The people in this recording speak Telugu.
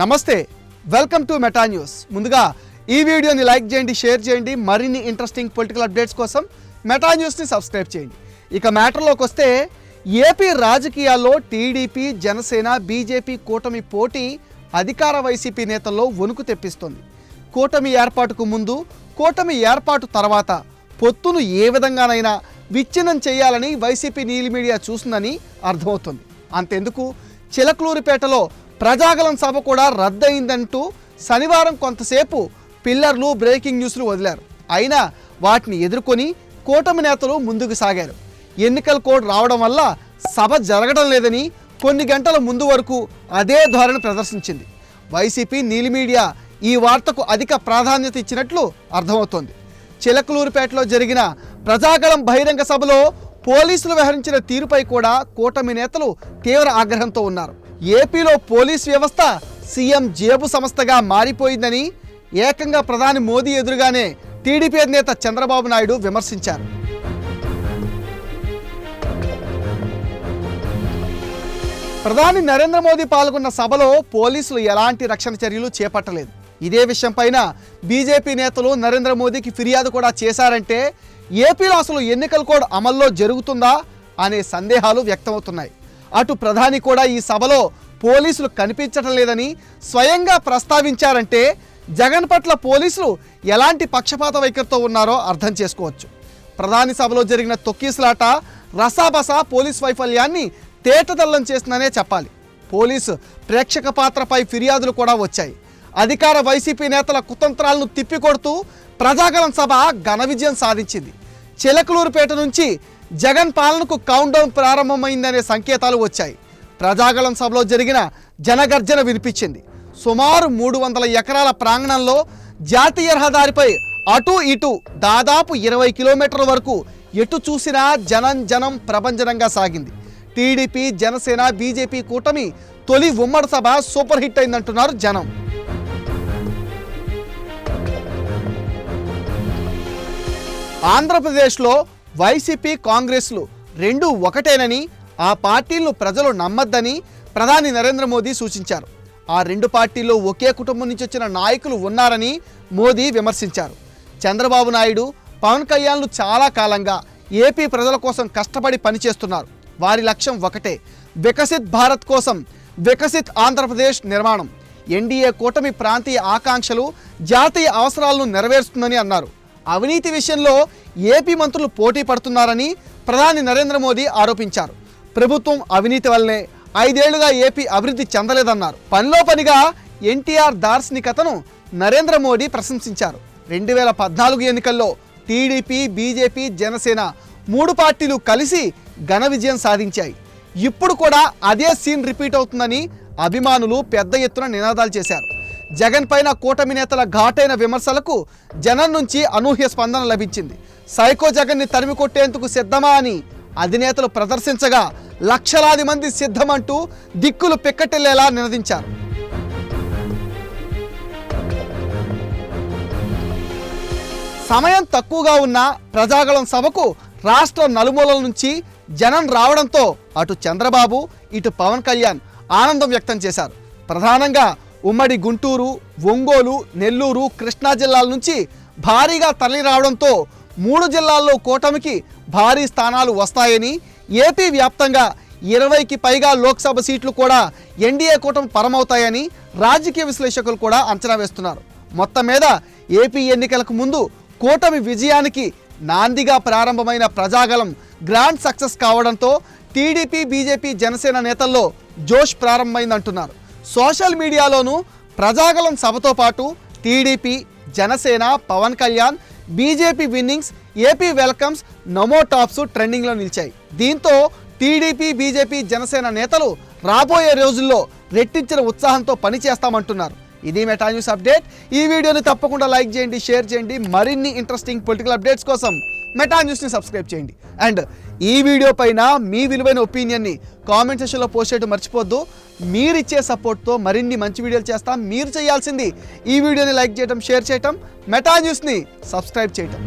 నమస్తే వెల్కమ్ టు మెటా న్యూస్. ముందుగా ఈ వీడియోని లైక్ చేయండి షేర్ చేయండి మరిన్ని ఇంట్రెస్టింగ్ పొలిటికల్ అప్డేట్స్ కోసం మెటా న్యూస్ని సబ్స్క్రైబ్ చేయండి. ఇక మ్యాటర్లోకి వస్తే ఏపీ రాజకీయాల్లో టీడీపీ జనసేన బీజేపీ కూటమి పోటీ అధికార వైసీపీ నేతల్లో వణుకు తెప్పిస్తోంది. కూటమి ఏర్పాటుకు ముందు కూటమి ఏర్పాటు తర్వాత పొత్తును ఏ విధంగానైనా విచ్ఛిన్నం చేయాలని వైసీపీ నీలి మీడియా చూస్తుందని అర్థమవుతుంది. అంతెందుకు? చిలకలూరిపేటలో ప్రజాగలం సభ కూడా రద్దయిందంటూ శనివారం కొంతసేపు పిల్లర్లు బ్రేకింగ్ న్యూస్లు వదిలారు. అయినా వాటిని ఎదుర్కొని కూటమి నేతలు ముందుకు సాగారు. ఎన్నికల కోడ్ రావడం వల్ల సభ జరగడం లేదని కొన్ని గంటల ముందు వరకు అదే ధోరణి ప్రదర్శించింది. వైసీపీ నీలి మీడియా ఈ వార్తకు అధిక ప్రాధాన్యత ఇచ్చినట్లు అర్థమవుతోంది. చిలకలూరుపేటలో జరిగిన ప్రజాగళం బహిరంగ సభలో పోలీసులు వ్యవహరించిన తీరుపై కూడా కూటమి నేతలు తీవ్ర ఆగ్రహంతో ఉన్నారు. ఏపీలో పోలీస్ వ్యవస్థ సీఎం జేబు సంస్థగా మారిపోయిందని ఏకంగా ప్రధాని మోదీ ఎదురుగానే టీడీపీ అధినేత చంద్రబాబు నాయుడు విమర్శించారు. ప్రధాని నరేంద్ర మోదీ పాల్గొన్న సభలో పోలీసులు ఎలాంటి రక్షణ చర్యలు చేపట్టలేదు. ఇదే విషయంపైన బీజేపీ నేతలు నరేంద్ర మోదీకి ఫిర్యాదు కూడా చేశారంటే ఏపీలో అసలు ఎన్నికల కోడ్ అమల్లో జరుగుతుందా అనే సందేహాలు వ్యక్తమవుతున్నాయి. అటు ప్రధాని కూడా ఈ సభలో పోలీసులు కనిపించటం లేదని స్వయంగా ప్రస్తావించారంటే జగన్ పట్ల పోలీసులు ఎలాంటి పక్షపాత వైఖరితో ఉన్నారో అర్థం చేసుకోవచ్చు. ప్రధాని సభలో జరిగిన తొక్కీసులాట రసాబస పోలీస్ వైఫల్యాన్ని తేటదల్లం చేసిందనే చెప్పాలి. పోలీసు ప్రేక్షక పాత్రపై ఫిర్యాదులు కూడా వచ్చాయి. అధికార వైసీపీ నేతల కుతంత్రాలను తిప్పికొడుతూ ప్రజాగలం సభ ఘన విజయం సాధించింది. చిలకలూరుపేట నుంచి జగన్ పాలనకు కౌంట్ డౌన్ ప్రారంభమైందనే సంకేతాలు వచ్చాయి. ప్రజాగళం సభలో జరిగిన జనగర్జన వినిపించింది. సుమారు మూడు వందల ఎకరాల ప్రాంగణంలో జాతీయ రహదారిపై అటు ఇటు దాదాపు ఇరవై కిలోమీటర్ల వరకు ఎటు చూసినా జనం జనం ప్రభంజనంగా సాగింది. టీడీపీ జనసేన బీజేపీ కూటమి తొలి ఉమ్మడి సభ సూపర్ హిట్ అయిందంటున్నారు జనం. ఆంధ్రప్రదేశ్లో వైసీపీ కాంగ్రెస్లు రెండు ఒకటేనని ఆ పార్టీలను ప్రజలు నమ్మద్దని ప్రధాని నరేంద్ర మోదీ సూచించారు. ఆ రెండు పార్టీల్లో ఒకే కుటుంబం నుంచి వచ్చిన నాయకులు ఉన్నారని మోదీ విమర్శించారు. చంద్రబాబు నాయుడు పవన్ కళ్యాణ్లు చాలా కాలంగా ఏపీ ప్రజల కోసం కష్టపడి పనిచేస్తున్నారు. వారి లక్ష్యం ఒకటే వికసిత్ భారత్ కోసం వికసిత్ ఆంధ్రప్రదేశ్ నిర్మాణం. ఎన్డీఏ కూటమి ప్రాంతీయ ఆకాంక్షలు జాతీయ అవసరాలను నెరవేరుస్తుందని అన్నారు. అవినీతి విషయంలో ఏపీ మంత్రులు పోటీ పడుతున్నారని ప్రధాని నరేంద్ర మోదీ ఆరోపించారు. ప్రభుత్వం అవినీతి వల్లనే ఐదేళ్ళుగా ఏపీ అభివృద్ధి చెందలేదన్నారు. పనిలో పనిగా ఎన్టీఆర్ దార్శనికతను నరేంద్ర మోడీ ప్రశంసించారు. రెండు వేల పద్నాలుగు ఎన్నికల్లో టీడీపీ బీజేపీ జనసేన మూడు పార్టీలు కలిసి ఘన విజయం సాధించాయి. ఇప్పుడు కూడా అదే సీన్ రిపీట్ అవుతుందని అభిమానులు పెద్ద ఎత్తున నినాదాలు చేశారు. జగన్ పైన కూటమి నేతల ఘాటైన విమర్శలకు జనం నుంచి అనూహ్య స్పందన లభించింది. సైకో జగన్ని తరిమి కొట్టేందుకు సిద్ధమా అని అధినేతలు ప్రదర్శించగా లక్షలాది మంది సిద్ధమంటూ దిక్కులు పిక్కటిల్లేలా నినదించారు. సమయం తక్కువగా ఉన్న ప్రజాగళం సభకు రాష్ట్ర నలుమూలల నుంచి జనం రావడంతో అటు చంద్రబాబు ఇటు పవన్ కళ్యాణ్ ఆనందం వ్యక్తం చేశారు. ప్రధానంగా ఉమ్మడి గుంటూరు ఒంగోలు నెల్లూరు కృష్ణా జిల్లాల నుంచి భారీగా తరలి రావడంతో మూడు జిల్లాల్లో కూటమికి భారీ స్థానాలు వస్తాయని ఏపీ వ్యాప్తంగా ఇరవైకి పైగా లోక్సభ సీట్లు కూడా ఎన్డీఏ కూటమి పరమవుతాయని రాజకీయ విశ్లేషకులు కూడా అంచనా వేస్తున్నారు. మొత్తం మీద ఏపీ ఎన్నికలకు ముందు కూటమి విజయానికి నాందిగా ప్రారంభమైన ప్రజాగలం గ్రాండ్ సక్సెస్ కావడంతో టీడీపీ బీజేపీ జనసేన నేతల్లో జోష్ ప్రారంభమైందంటున్నారు. సోషల్ మీడియాలోనూ ప్రజాగలం సభతో పాటు TDP Janasena Pawan Kalyan BJP winnings AP welcomes Namo tops ట్రెండింగ్లో నిలిచాయి. దీంతో టీడీపీ బీజేపీ జనసేన నేతలు రాబోయే రోజుల్లో రెట్టించిన ఉత్సాహంతో పనిచేస్తామంటున్నారు. ఇది మెటా న్యూస్ అప్డేట్. ఈ వీడియోని తప్పకుండా లైక్ చేయండి షేర్ చేయండి. మరిన్ని ఇంట్రెస్టింగ్ పొలిటికల్ అప్డేట్స్ కోసం మెటా న్యూస్ని సబ్స్క్రైబ్ చేయండి. అండ్ ఈ వీడియో పైన మీ విలువైన ఒపీనియన్ని కామెంట్ సెషన్లో పోస్ట్ చేయడం మర్చిపోద్దు. మీరిచ్చే సపోర్ట్తో మరిన్ని మంచి వీడియోలు చేస్తాం. మీరు చేయాల్సింది ఈ వీడియోని లైక్ చేయడం షేర్ చేయటం మెటా న్యూస్ని సబ్స్క్రైబ్ చేయటం.